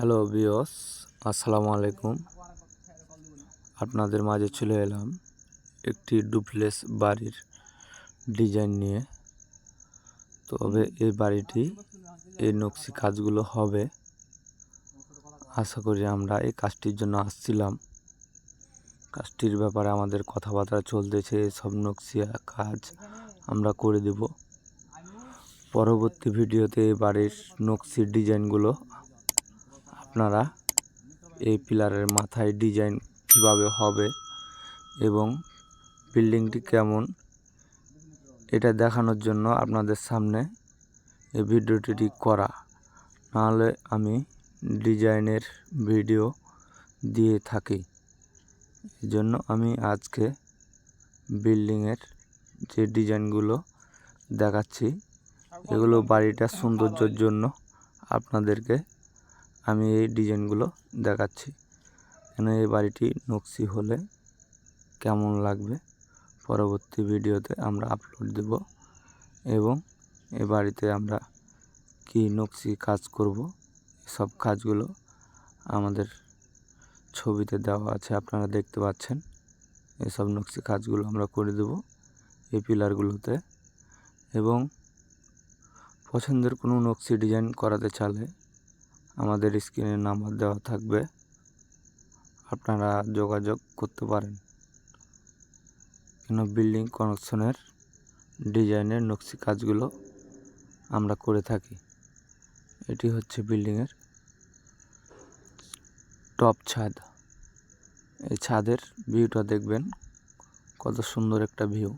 Hello বিয়স আসসালামু আলাইকুম। আপনাদের মাঝে চলে এলাম একটি ডুপ্লেস বাড়ির ডিজাইন নিয়ে। তবে এই বাড়িটি এই নকশি কাজগুলো হবে। আশা করি আমরা এই কাজটির জন্য আসছিলাম। কাজটির ব্যাপারে আমাদের কথাবার্তা চলতেছে সব নকশিয়া কাজ আমরা করে দেব। পরবর্তী ভিডিওতে এই বাড়ির নকশির ডিজাইনগুলো আপনারা এই পিলারের মাথায় ডিজাইন কীভাবে হবে এবং বিল্ডিংটি কেমন, এটা দেখানোর জন্য আপনাদের সামনে এই ভিডিওটি করা। নাহলে আমি ডিজাইনের ভিডিও দিয়ে থাকি। এই জন্য আমি আজকে বিল্ডিংয়ের যে ডিজাইনগুলো দেখাচ্ছি, এগুলো বাড়িটার সৌন্দর্যের জন্য আপনাদেরকে আমি এই ডিজাইনগুলো দেখাচ্ছি। কেন এই বাড়িটি নকশি হলে কেমন লাগবে? পরবর্তী ভিডিওতে আমরা আপলোড দেব এবং এ বাড়িতে আমরা কি নকশি কাজ করব? সব কাজগুলো আমাদের ছবিতে দেওয়া আছে, আপনারা দেখতে পাচ্ছেন। এসব নকশি কাজগুলো আমরা করে দেব এই পিলারগুলোতে এবং পছন্দের কোনো নকশি ডিজাইন করাতে চালে আমাদের স্ক্রিনে নাম্বার দেওয়া থাকবে। আপনারা যোগাযোগ করতে পারেন। কেন বিল্ডিং কনস্ট্রাকশনের ডিজাইনের নকশি কাজগুলো আমরা করে থাকি। এটি হচ্ছে বিল্ডিংয়ের টপ ছাদ। এই ছাদের ভিউটা দেখবেন, কত সুন্দর একটা ভিউ।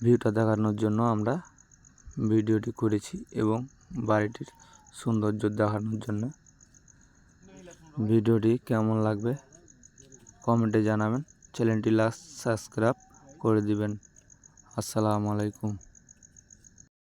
ভিউটা দেখানোর জন্য আমরা ভিডিওটি করেছি এবং বাড়িটির সৌন্দর্য দেখানোর জন্য। ভিডিওটি কেমন লাগবে? কমেন্টে জানাবেন। চ্যানেলটি লাস্ট সাবস্ক্রাইব করে দিবেন। আসসালামু আলাইকুম।